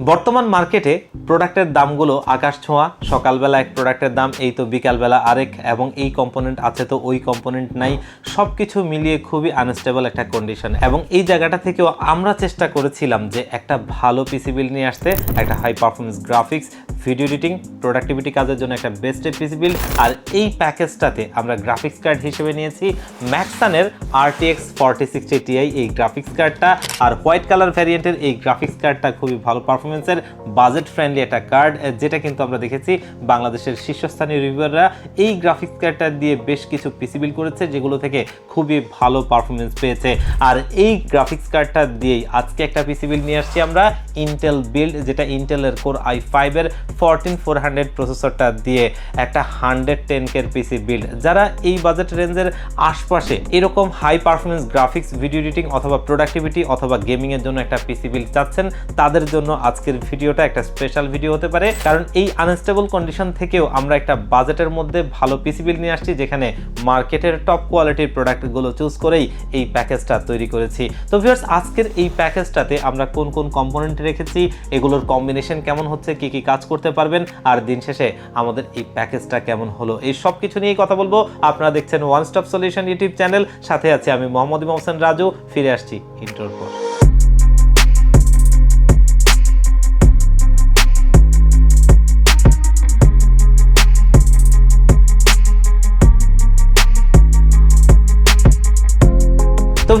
বর্তমান মার্কেটে প্রোডাক্টের দামগুলো আকাশ ছোঁয়া, সকালবেলা এক প্রোডাক্টের দাম, এই তো বিকালবেলা আরেক, এবং এই কম্পোনেন্ট আছে তো ওই কম্পোনেন্ট নাই সব কিছু মিলিয়ে খুবই আনস্টেবল একটা কন্ডিশন এবং এই জায়গাটা থেকেও আমরা চেষ্টা করেছিলাম যে একটা ভালো পিসিবিল নিয়ে আসতে, একটা high performance graphics video editing productivity কাজের জন্য একটা বেস্ট পিসিবিল আর এই প্যাকেজটাতে আমরা গ্রাফিক্স কার্ড হিসেবে নিয়েছি। ম্যাক্সানের আরটিএক্স ফর্টি সিক্সটি টিআই এই গ্রাফিক্স কার্ডটা আর হোয়াইট কালার ভ্যারিয়েন্টের এই গ্রাফিক্স কার্ডটা খুবই ভালো পারফরমেন্সের বাজেট ফ্রেন্ডলি একটা কার্ড যেটা কিন্তু আমরা দেখেছি বাংলাদেশের শীর্ষস্থানীয় রিভিউয়াররা এই গ্রাফিক্স কার্ডটা দিয়ে বেশ কিছু পিসি বিল করেছে, যেগুলো থেকে খুবই ভালো পারফরমেন্স পেয়েছে। আর এই গ্রাফিক্স কার্ডটা দিয়েই আজকে একটা পিসি বিল নিয়ে আসছি আমরা ইন্টেল বিল্ড যেটা ইন্টেলের কোর আই ফাইভের ফোরটিন ফোর হান্ড্রেড প্রসেসরটা দিয়ে একটা হান্ড্রেড টেন কের পিসি বিল্ড যারা এই বাজেট রেঞ্জের আশপাশে এরকম high performance graphics video editing অথবা প্রোডাক্টিভিটি অথবা গেমিং এর জন্য একটা পিসি বিল্ড চাচ্ছেন, তাদের জন্য আজকের ভিডিওটা একটা স্পেশাল ভিডিও হতে পারে। কারণ এই আনস্টেবল কন্ডিশন থেকেও আমরা একটা বাজেটের মধ্যে ভালো পিসি বিল্ড নিয়ে আসছি, যেখানে মার্কেটের টপ কোয়ালিটির প্রোডাক্টগুলো চুজ করেই এই প্যাকেজটা তৈরি করেছি। তো ভিউয়ার্স আজকের এই প্যাকেজটাতে আমরা কোন কোন কম্পোনেন্ট রেখেছি, এগুলোর কম্বিনেশন কেমন হচ্ছে, কি কি কাজ করতে পারবেন, আর দিন শেষে আমাদের এই প্যাকেজটা কেমন হলো, এই সব কিছু নিয়েই কথা বলব। আপনারা দেখছেন one stop solution YouTube channel সাথে আছে আমি মোহাম্মদ ইমাম হোসেন রাজু, ফিরে আসছি ইন্টোর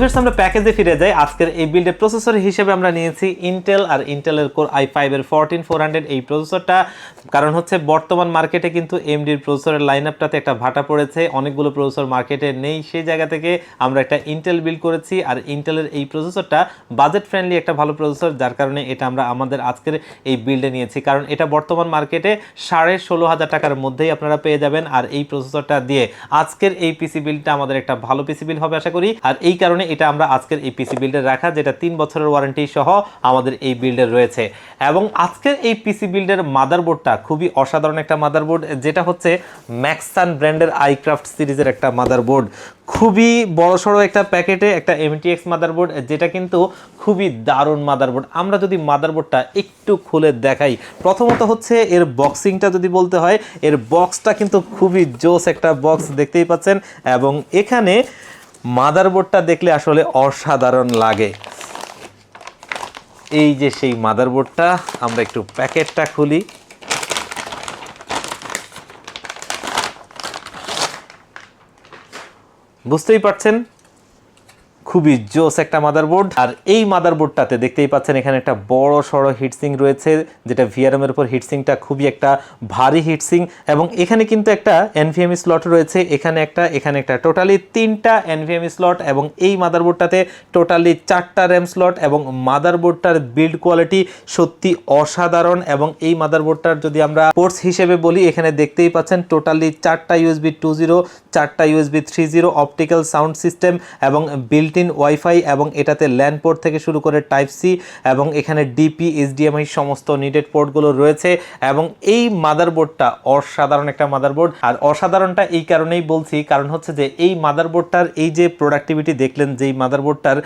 ফিরস আমরা প্যাকেজে ফিরে যাই। আজকের এই বিল্ডের প্রসেসর হিসেবে আমরা নিয়েছি ইন্টেল আর ইন্টেলের কোর আই ফাইভের ফোরটিন ফোর হান্ড্রেড এই প্রসেসরটা কারণ হচ্ছে বর্তমান মার্কেটে কিন্তু এমডির প্রসেসরের লাইন আপটাতে একটা ভাটা পড়েছে। অনেকগুলো প্রসেসর মার্কেটে নেই। সেই জায়গা থেকে আমরা একটা ইন্টেল বিল্ড করেছি আর ইন্টেলের এই প্রসেসরটা বাজেট ফ্রেন্ডলি একটা ভালো প্রসেসর যার কারণে এটা আমরা আমাদের আজকের এই বিল্ডে নিয়েছি। কারণ এটা বর্তমান মার্কেটে সাড়ে ষোলো হাজার টাকার মধ্যেই আপনারা পেয়ে যাবেন। আর এই প্রসেসরটা দিয়ে আজকের এই পিসি বিলটা আমাদের একটা ভালো পিসি বিল হবে, আশা করি। আর এই কারণে এটা আমরা আজকের এই পিসি বিল্ডে রাখা, যেটা তিন বছরের ওয়ারেন্টি সহ আমাদের এই বিল্ডে রয়েছে। এবং আজকের এই পিসি বিল্ডের মাদারবোর্ডটা খুবই অসাধারণ একটা মাদারবোর্ড যেটা হচ্ছে ম্যাক্সান ব্র্যান্ডের আইক্রাফট সিরিজের একটা মাদারবোর্ড খুবই বড়সড় একটা প্যাকেটে একটা এমটিএক্স মাদারবোর্ড যেটা কিন্তু খুবই দারুণ মাদারবোর্ড আমরা যদি মাদারবোর্ডটা একটু খুলে দেখাই, প্রথমত হচ্ছে এর বক্সিংটা যদি বলতে হয়, এর বক্সটা কিন্তু খুবই জোস একটা বক্স দেখতেই পাচ্ছেন। এবং এখানে মাদারবোর্ডটা দেখলে আসলে অসাধারণ লাগে। এই যে সেই মাদারবোর্ডটা, আমরা একটু প্যাকেটটা খুলি। বুঝতেই পারছেন? খুবই জোস একটা মাদারবোর্ড আর এই মাদারবোর্ডটাতে দেখতেই পাচ্ছেন এখানে একটা বড় সড়ো হিটসিং রয়েছে, যেটা ভিআরএম এর উপর হিটসিংটা খুবই একটা ভারী হিটসিং এবং এখানে কিন্তু একটা এনভিএমই স্লট রয়েছে, এখানে একটা এখানে একটা টোটালি তিনটা এনভিএমই স্লট এবং এই মাদারবোর্ডটাতে টোটালি চারটা র্যাম স্লট এবং মাদারবোর্ডটার বিল্ড কোয়ালিটি সত্যি অসাধারণ। এবং এই মাদারবোর্ডটার যদি আমরা পোর্টস হিসেবে বলি, এখানে দেখতেই পাচ্ছেন টোটালি চারটা ইউএসবি টু জিরো চারটা USB three zero optical sound system এবং বিল্ট ইন ওয়াইফাই এবং এটাতে ল্যান্ড পোর্ট থেকে শুরু করে টাইপ সি এবং এখানে ডিপি, এইচডিএমআই সমস্ত নিডেড পোর্টগুলো রয়েছে এবং এই মাদারবোর্ডটা অসাধারণ একটা মাদারবোর্ড। আর অসাধারণটা এই কারণেই বলছি, কারণ হচ্ছে যে এই মাদারবোর্ডটার এই যে প্রোডাক্টিভিটি দেখলেন যে এই মাদারবোর্ডটার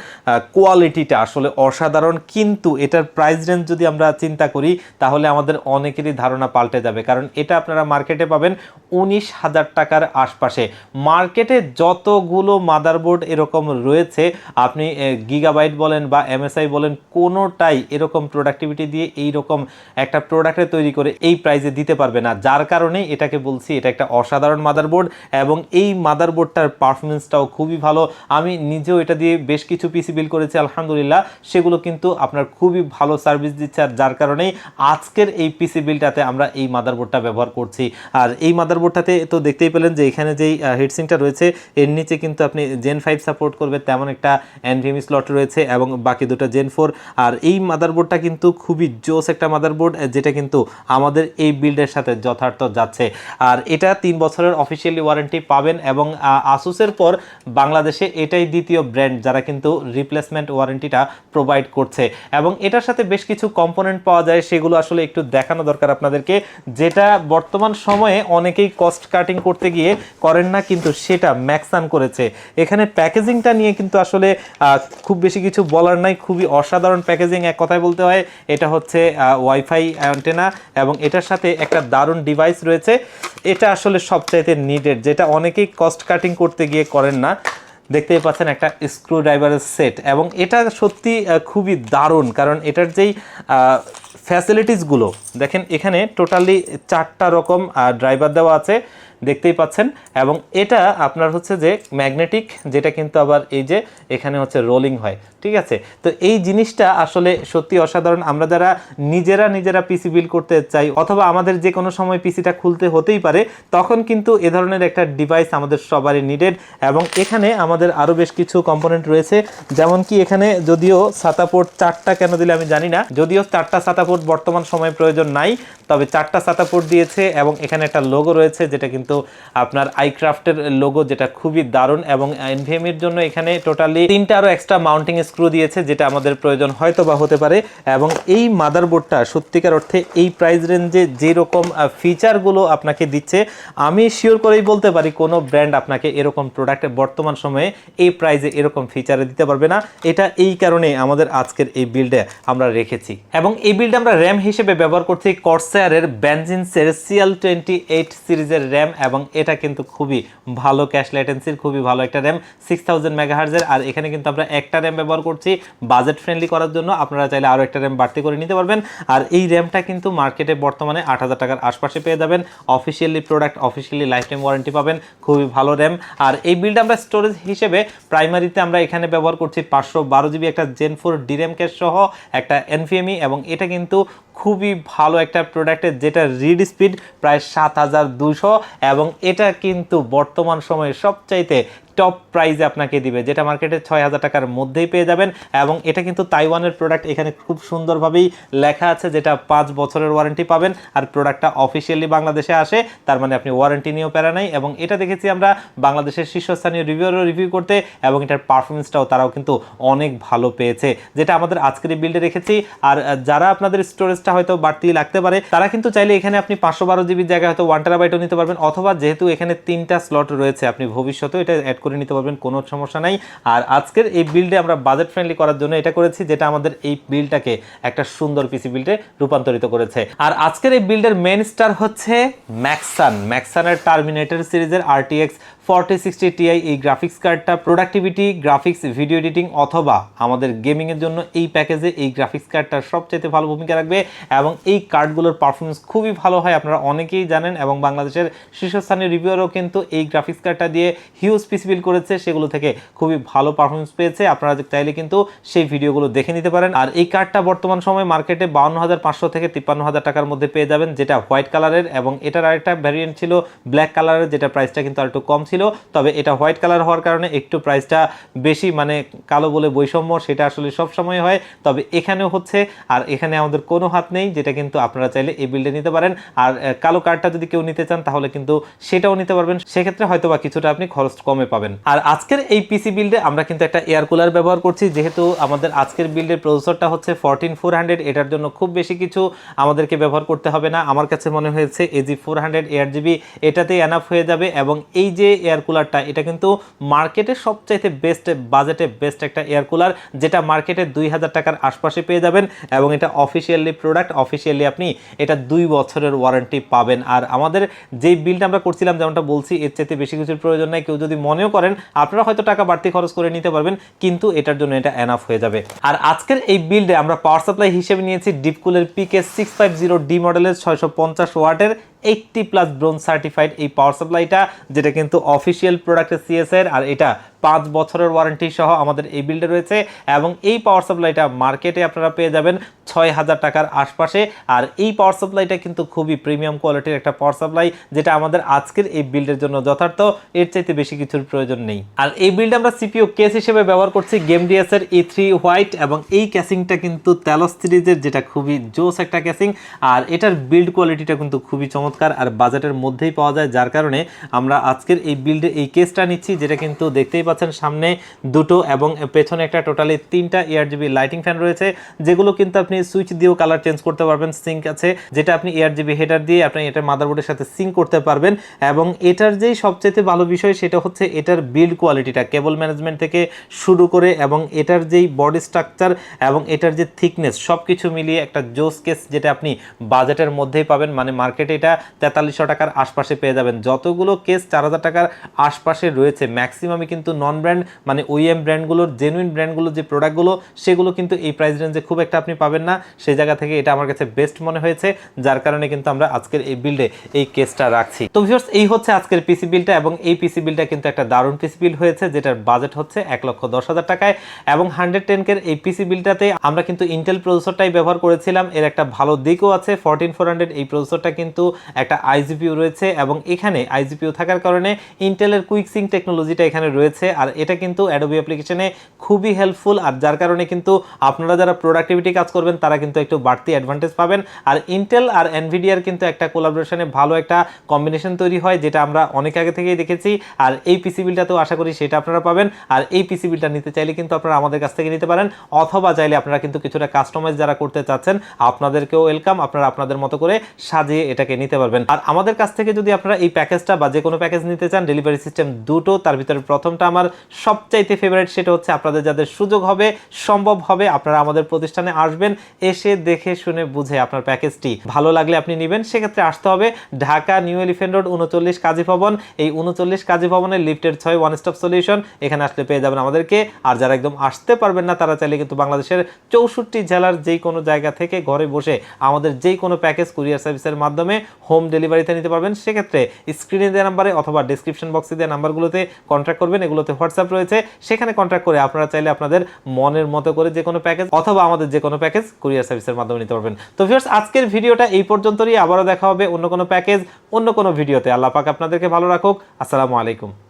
কোয়ালিটিটা আসলে অসাধারণ, কিন্তু এটার প্রাইস রেঞ্জ যদি আমরা চিন্তা করি, তাহলে আমাদের অনেকেরই ধারণা পাল্টে যাবে। কারণ এটা আপনারা মার্কেটে পাবেন উনিশ হাজার টাকার আশপাশে। মার্কেটে যতগুলো মাদারবোর্ড এরকম রয়েছে আপনি গিগাবাইট বলেন বা এমএসআই বলেন, কোনোটাই এরকম প্রোডাক্টিভিটি দিয়ে এই রকম একটা প্রোডাক্টে তৈরি করে এই প্রাইজে দিতে পারবে না। যার কারণে এটাকে বলছি, এটা একটা অসাধারণ মাদারবোর্ড এবং এই মাদারবোর্ডটার পারফরমেন্সটাও খুবই ভালো। আমি নিজেও এটা দিয়ে বেশ কিছু পিসি বিল করেছি, আলহামদুলিল্লাহ। সেগুলো কিন্তু আপনার খুবই ভালো সার্ভিস দিচ্ছে আর যার কারণেই আজকের এই পিসি বিলটাতে আমরা এই মাদারবোর্ডটা ব্যবহার করছি। আর এই মাদারবোর্ডটাতে তো দেখতেই পেলেন যে এখানে যেই হিটসিংটা রয়েছে, এর নিচে কিন্তু আপনি জেন ফাইভ সাপোর্ট করবে, তেমন একটা এনভিএমি স্লট রয়েছে এবং বাকি দুটো জেন ফোর আর এই মাদারবোর্ডটা কিন্তু খুবই জোস একটা মাদারবোর্ড যেটা কিন্তু আমাদের এই বিল্ডের সাথে যথার্থ যাচ্ছে। আর এটা তিন বছরের অফিসিয়ালি ওয়ারেন্টি পাবেন এবং আসুসের পর বাংলাদেশে এটাই দ্বিতীয় ব্র্যান্ড যারা কিন্তু রিপ্লেসমেন্ট ওয়ারেন্টিটা প্রোভাইড করছে। এবং এটার সাথে বেশ কিছু কম্পোনেন্ট পাওয়া যায়, সেগুলো আসলে একটু দেখানো দরকার আপনাদেরকে। যেটা বর্তমান সময়ে অনেকেই কস্ট কাটিং করতে গিয়ে করেন না, কিন্তু সেটা ম্যাক্সান করেছে। এখানে প্যাকেজিংটা নিয়ে কিন্তু আসলে খুব বেশি কিছু বলার নাই। খুবই অসাধারণ প্যাকেজিং এক কথায় বলতে হয়। এটা হচ্ছে ওয়াইফাই অ্যান্টেনা এবং এটার সাথে একটা দারুণ ডিভাইস রয়েছে। এটা আসলে সবচাইতে নিডেড যেটা অনেকেই কস্ট কাটিং করতে গিয়ে করেন না। দেখতেই পাচ্ছেন একটা স্ক্রু ড্রাইভারের সেট এবং এটা সত্যি খুবই দারুণ। কারণ এটার যেই ফ্যাসিলিটিসগুলো দেখেন এখানে টোটালি চারটা রকম ড্রাইভার দেওয়া আছে। দেখতেই পাচ্ছেন। এবং এটা আপনার হচ্ছে যে ম্যাগনেটিক, যেটা কিন্তু আবার এই যে এখানে হচ্ছে রোলিং হয়, ঠিক আছে? তো এই জিনিসটা আসলে সত্যি অসাধারণ। আমরা যারা নিজেরা নিজেরা পিসি বিল করতে চাই, অথবা আমাদের যে কোনো সময় পিসিটা খুলতে হতেই পারে, তখন কিন্তু এ ধরনের একটা ডিভাইস আমাদের সবারই নিডেড এবং এখানে আমাদের আরও বেশ কিছু কম্পোনেন্ট রয়েছে। যেমন কি এখানে যদিও সাতাপোর্ট চারটা কেন দিলে আমি জানি না। যদিও চারটা সাতাপোর্ট বর্তমান সময়ে প্রয়োজন নাই তবে চারটা সাতাপোর্ট দিয়েছে এবং এখানে একটা লোগো রয়েছে যেটা কিন্তু আপনার আইক্রাফটের লোগো যেটা খুবই দারুণ এবং এনভিএম এর জন্য এখানে টোটালি তিনটা আরও এক্সট্রা মাউন্টিং স্ক্রু দিয়েছে যেটা আমাদের প্রয়োজন হয়তো বা হতে পারে এবং এই মাদারবোর্ডটা সত্যিকার অর্থে এই প্রাইস রেঞ্জে যেরকম ফিচারগুলো আপনাকে দিচ্ছে, আমি শিওর করেই বলতে পারি কোনো ব্র্যান্ড আপনাকে এরকম প্রোডাক্টে বর্তমান সময়ে এই প্রাইসে এরকম ফিচারে দিতে পারবে না। এটা এই কারণে আমাদের আজকের এই বিল্ডে আমরা রেখেছি। এবং এই বিল্ডে আমরা র্যাম হিসেবে ব্যবহার করছি কর্সায়ারের ব্যানজিনসের সিএল টোয়েন্টি এইট সিরিজের র্যাম এবং এটা কিন্তু খুবই ভালো ক্যাশ ল্যাটেন্সির খুবই ভালো একটা র্যাম সিক্স থাউজেন্ড মেগাহার্জের আর এখানে কিন্তু আমরা একটা র্যাম ব্যবহার করছি বাজেট ফ্রেন্ডলি করার জন্য। আপনারা চাইলে আরও একটা র্যাম বাড়তি করে নিতে পারবেন। আর এই র্যামটা কিন্তু মার্কেটে বর্তমানে আট হাজার টাকার আশপাশে পেয়ে যাবেন। Officially product officially lifetime warranty পাবেন। খুবই ভালো র্যাম। আর এই বিল্ড আমরা স্টোরেজ হিসেবে প্রাইমারিতে আমরা এখানে ব্যবহার করছি পাঁচশো বারো জিবি একটা জেন ফোর ডিরেম ক্যাশ সহ, একটা এনভিএমই এবং এটা কিন্তু খুবই ভালো একটা প্রোডাক্টের যেটা রিড স্পিড প্রায় সাত হাজার দুশো এবং এটা কিন্তু বর্তমান সময়ে সবচাইতে টপ প্রাইজে আপনাকে দিবে, যেটা মার্কেটে ছয় হাজার টাকার মধ্যেই পেয়ে যাবেন। এবং এটা কিন্তু তাইওয়ানের প্রোডাক্ট এখানে খুব সুন্দরভাবেই লেখা আছে যেটা পাঁচ বছরের ওয়ারেন্টি পাবেন। আর প্রোডাক্টটা অফিসিয়ালি বাংলাদেশে আসে, তার মানে আপনি ওয়ারেন্টি নিয়েও প্যারা নাই। এবং এটা দেখেছি আমরা বাংলাদেশের শীর্ষস্থানীয় রিভিউরও রিভিউ করতে, এবং এটার পারফরমেন্সটাও তারাও কিন্তু অনেক ভালো পেয়েছে, যেটা আমাদের আজকের বিল্ডে রেখেছি। আর যারা আপনাদের স্টোরেজটা হয়তো বাড়তি লাগতে পারে, তারা কিন্তু চাইলে এখানে আপনি পাঁচশো বারো জিবির জায়গায় হয়তো ওয়ান টেরাবাইটও নিতে পারবেন। অথবা যেহেতু এখানে তিনটা স্লট রয়েছে, আপনি ভবিষ্যতেও এটা অ্যাড করে নিতে পারবেন, কোনো সমস্যা নাই। আর আজকের এই বিল্ডে আমরা বাজেট ফ্রেন্ডলি করার জন্য এটা করেছি, যেটা আমাদের এই বিলটাকে একটা সুন্দর পিসি বিল্ডে রূপান্তরিত করেছে। আর আজকের এই বিল্ডের মেন স্টার হচ্ছে ম্যাক্সান ম্যাক্সানের টার্মিনেটর সিরিজের আরটিএক্স ফর্টি সিক্সটি টিআই এই গ্রাফিক্স কার্ডটা প্রোডাক্টিভিটি গ্রাফিক্স ভিডিও এডিটিং অথবা আমাদের গেমিংয়ের জন্য এই প্যাকেজে এই গ্রাফিক্স কার্ডটা সবচেয়ে ভালো ভূমিকা রাখবে এবং এই কার্ডগুলোর পারফরমেন্স খুবই ভালো হয়, আপনারা অনেকেই জানেন এবং বাংলাদেশের শীর্ষস্থানীয় রিভিউরও কিন্তু এই গ্রাফিক্স কার্ডটা দিয়ে হিউজ পিসি বিল করেছে, সেগুলো থেকে খুবই ভালো পারফরমেন্স পেয়েছে। আপনারা চাইলে কিন্তু সেই ভিডিওগুলো দেখে নিতে পারেন। আর এই কার্ডটা বর্তমান সময় মার্কেটে বাউন্ন হাজার পাঁচশো থেকে তিপ্পান্ন হাজার টাকার মধ্যে পেয়ে যাবেন, যেটা হোয়াইট কালারের এবং এটার আরেকটা ভ্যারিয়েন্ট ছিল ব্ল্যাক কালারের যেটা প্রাইসটা কিন্তু আর একটু কম ছিল। তবে এটা হোয়াইট কালার হওয়ার কারণে একটু প্রাইসটা বেশি মানে কালো বলে বৈষম্য, সেটা আসলে সব সময় হয়। তবে এখানেও হচ্ছে, আর এখানে আমাদের কোনো হাত নেই, যেটা কিন্তু আপনারা চাইলে এই বিল্ডে নিতে পারেন। আর কালো কার্ডটা যদি কেউ নিতে চান, তাহলে কিন্তু সেটাও নিতে পারবেন। সেক্ষেত্রে হয়তো বা কিছুটা আপনি খরচ কমে পাবেন। আর আজকের এই পিসি বিল্ডে আমরা কিন্তু একটা এয়ার কুলার ব্যবহার করছি, যেহেতু আমাদের আজকের বিল্ডের প্রসেসরটা হচ্ছে ফোরটিন ফোর হান্ড্রেড এটার জন্য খুব বেশি কিছু আমাদেরকে ব্যবহার করতে হবে না। আমার কাছে মনে হয়েছে AG four hundred air GB এটাতেই এনাফ হয়ে যাবে এবং এই যে এয়ার কুলারটা এটা কিন্তু মার্কেটে সবচাইতে বেস্ট বাজেটে বেস্ট একটা এয়ার কুলার যেটা মার্কেটে দুই হাজার টাকার আশপাশে পেয়ে যাবেন এবং এটা অফিসিয়ালি প্রোডাক্ট অফিসিয়ালি আপনি এটা দুই বছরের ওয়ারেন্টি পাবেন। আর আমাদের যেই বিলটা আমরা করছিলাম, যেমনটা বলছি, এর চাইতে বেশি কিছুর প্রয়োজন নাই। কেউ যদি মনেও করেন, আপনারা হয়তো টাকা বাড়তি খরচ করে নিতে পারবেন, কিন্তু এটার জন্য এটা এনাফ হয়ে যাবে। আর আজকের এই বিল্ডে আমরা পাওয়ার সাপ্লাই হিসেবে নিয়েছি ডিপকুলের PK six five zero D মডেলের ছয়শো পঞ্চাশ ওয়াটের এইটটি প্লাস ব্রোন সার্টিফাইড এই পাওয়ার সাপ্লাইটা যেটা কিন্তু অফিসিয়াল প্রোডাক্টের সিএসএর আর এটা পাঁচ বছরের ওয়ারেন্টি সহ আমাদের এই বিল্ডে রয়েছে। এবং এই পাওয়ার সাপ্লাইটা মার্কেটে আপনারা পেয়ে যাবেন ছয় হাজার টাকার আশপাশে। আর এই পাওয়ার সাপ্লাইটা কিন্তু খুবই প্রিমিয়াম কোয়ালিটির একটা পাওয়ার সাপ্লাই যেটা আমাদের আজকের এই বিল্ডের জন্য যথার্থ। এর চাইতে বেশি কিছুর প্রয়োজন নেই। আর এই বিল্ড আমরা সিপিও কেস হিসেবে ব্যবহার করছি গেম ডিএস এর ই থ্রি হোয়াইট এবং এই ক্যাসিংটা কিন্তু তেলস সিরিজের, যেটা খুবই জোস একটা ক্যাসিং আর এটার বিল্ড কোয়ালিটিটা কিন্তু খুবই চমৎকার। চমৎকার আর বাজেটের মধ্যেই পাওয়া যায়, যার কারণে আমরা আজকের এই বিল্ডে এই কেসটা নিচ্ছি, যেটা কিন্তু দেখতেই পাচ্ছেন সামনে দুটো এবং পেছনে একটা টোটালি তিনটা এয়ার জিবি লাইটিং ফ্যান রয়েছে, যেগুলো কিন্তু আপনি সুইচ দিয়েও কালার চেঞ্জ করতে পারবেন সিঙ্ক আছে, যেটা আপনি এয়ার জিবি হেডার দিয়ে আপনি এটা মাদারবোর্ডের সাথে সিঙ্ক করতে পারবেন এবং এটার যেই সবচেয়ে ভালো বিষয় সেটা হচ্ছে এটার বিল্ড কোয়ালিটিটা কেবল ম্যানেজমেন্ট থেকে শুরু করে এবং এটার যেই বডি স্ট্রাকচার এবং এটার যে থিকনেস সব কিছু মিলিয়ে একটা জোস কেস যেটা আপনি বাজেটের মধ্যেই পাবেন মানে মার্কেটে এটা তেতাল্লিশশো টাকার আশপাশে পেয়ে যাবেন। যতগুলো কেস চার হাজার টাকার আশপাশে রয়েছে ম্যাক্সিমামই কিন্তু নন ব্র্যান্ড মানে ওইএম ব্র্যান্ডগুলোর জেনুইন ব্র্যান্ডগুলোর যে প্রোডাক্টগুলো সেগুলো কিন্তু এই প্রাইস রেঞ্জে খুব একটা আপনি পাবেন না। সেই জায়গা থেকে এটা আমার কাছে বেস্ট মনে হয়েছে, যার কারণে কিন্তু আমরা আজকের এই বিল্ডে এই কেসটা রাখছি। তো ভিউয়ার্স এই হচ্ছে আজকের পিসি বিলটা এবং এই পিসি বিলটা কিন্তু একটা দারুণ পিসি বিল হয়েছে, যেটার বাজেট হচ্ছে এক লক্ষ দশ হাজার টাকায় এবং হান্ড্রেড টেনকের এই পিসি বিলটাতে আমরা কিন্তু ইন্টেল প্রসেসরটাই ব্যবহার করেছিলাম। এর একটা ভালো দিকও আছে ফোরটিন ফোর হান্ড্রেড এই প্রসেসরটা কিন্তু একটা আইজিপিও রয়েছে এবং এখানে আইজিপিও থাকার কারণে ইন্টেলের কুইক সিং টেকনোলজিটা এখানে রয়েছে। আর এটা কিন্তু অ্যাডোবি অ্যাপ্লিকেশনে খুবই হেল্পফুল আর যার কারণে কিন্তু আপনারা যারা প্রোডাক্টিভিটি কাজ করবেন, তারা কিন্তু একটু বাড়তি অ্যাডভান্টেজ পাবেন। আর ইন্টেল আর এনভিডিয়ার কিন্তু একটা কোলাবোরেশনে ভালো একটা কম্বিনেশন তৈরি হয়, যেটা আমরা অনেক আগে থেকেই দেখেছি। আর এই পিসি বিলটাতেও আশা করি সেটা আপনারা পাবেন। আর এই পিসি বিলটা নিতে চাইলে কিন্তু আপনারা আমাদের কাছ থেকে নিতে পারেন। অথবা চাইলে আপনারা কিন্তু কিছুটা কাস্টমাইজ যারা করতে চাচ্ছেন, আপনাদেরকেও ওয়েলকাম আপনারা আপনাদের মতো করে সাজিয়ে এটাকে নিতে পারবেন। আর আমাদের কাছ থেকে যদি আপনারা এই প্যাকেজটা বা যে কোনো প্যাকেজ নিতে চান ডেলিভারি সিস্টেম দুটো, তার ভিতরে প্রথমটা আমার সবচাইতে ফেভারিট সেটা হচ্ছে আপনাদের যাদের সুযোগ হবে, সম্ভব হবে, আপনারা আমাদের প্রতিষ্ঠানে আসবেন, এসে দেখে শুনে বুঝে আপনার প্যাকেজটি ভালো লাগলে আপনি নেবেন। সেক্ষেত্রে আসতে হবে ঢাকা নিউ এলিফেন্ট রোড, উনচল্লিশ কাজী ভবন। এই উনচল্লিশ কাজী ভবনের লিফটের ছয় ওয়ান স্টপ সলিউশন এখানে আসলে পেয়ে যাবেন আমাদেরকে। আর যারা একদম আসতে পারবেন না, তারা চাইলে কিন্তু বাংলাদেশের চৌষট্টি জেলার যেই কোনো জায়গা থেকে ঘরে বসে আমাদের যেই কোনো প্যাকেজ কুরিয়ার সার্ভিসের মাধ্যমে হোম ডেলিভারিতে নিতে পারবেন। সেক্ষেত্রে স্ক্রিনে দেওয়া নাম্বারে অথবা ডিসক্রিপশন বক্সে দেওয়া নাম্বারগুলোতে কন্ট্যাক্ট করবেন। এগুলোতে হোয়াটসঅ্যাপ রয়েছে। সেখানে কন্ট্যাক্ট করে আপনারা চাইলে আপনাদের মনের মতো করে যে কোনো প্যাকেজ অথবা আমাদের যে কোনো প্যাকেজ কুরিয়ার সার্ভিসের মাধ্যমে নিতে পারবেন। তো ভিউয়ার্স আজকের ভিডিওটা এই পর্যন্তই। আবারও দেখা হবে অন্য কোনো প্যাকেজ অন্য কোনো ভিডিওতে। আল্লাহ পাক আপনাদেরকে ভালো রাখুক। আসসালামু আলাইকুম।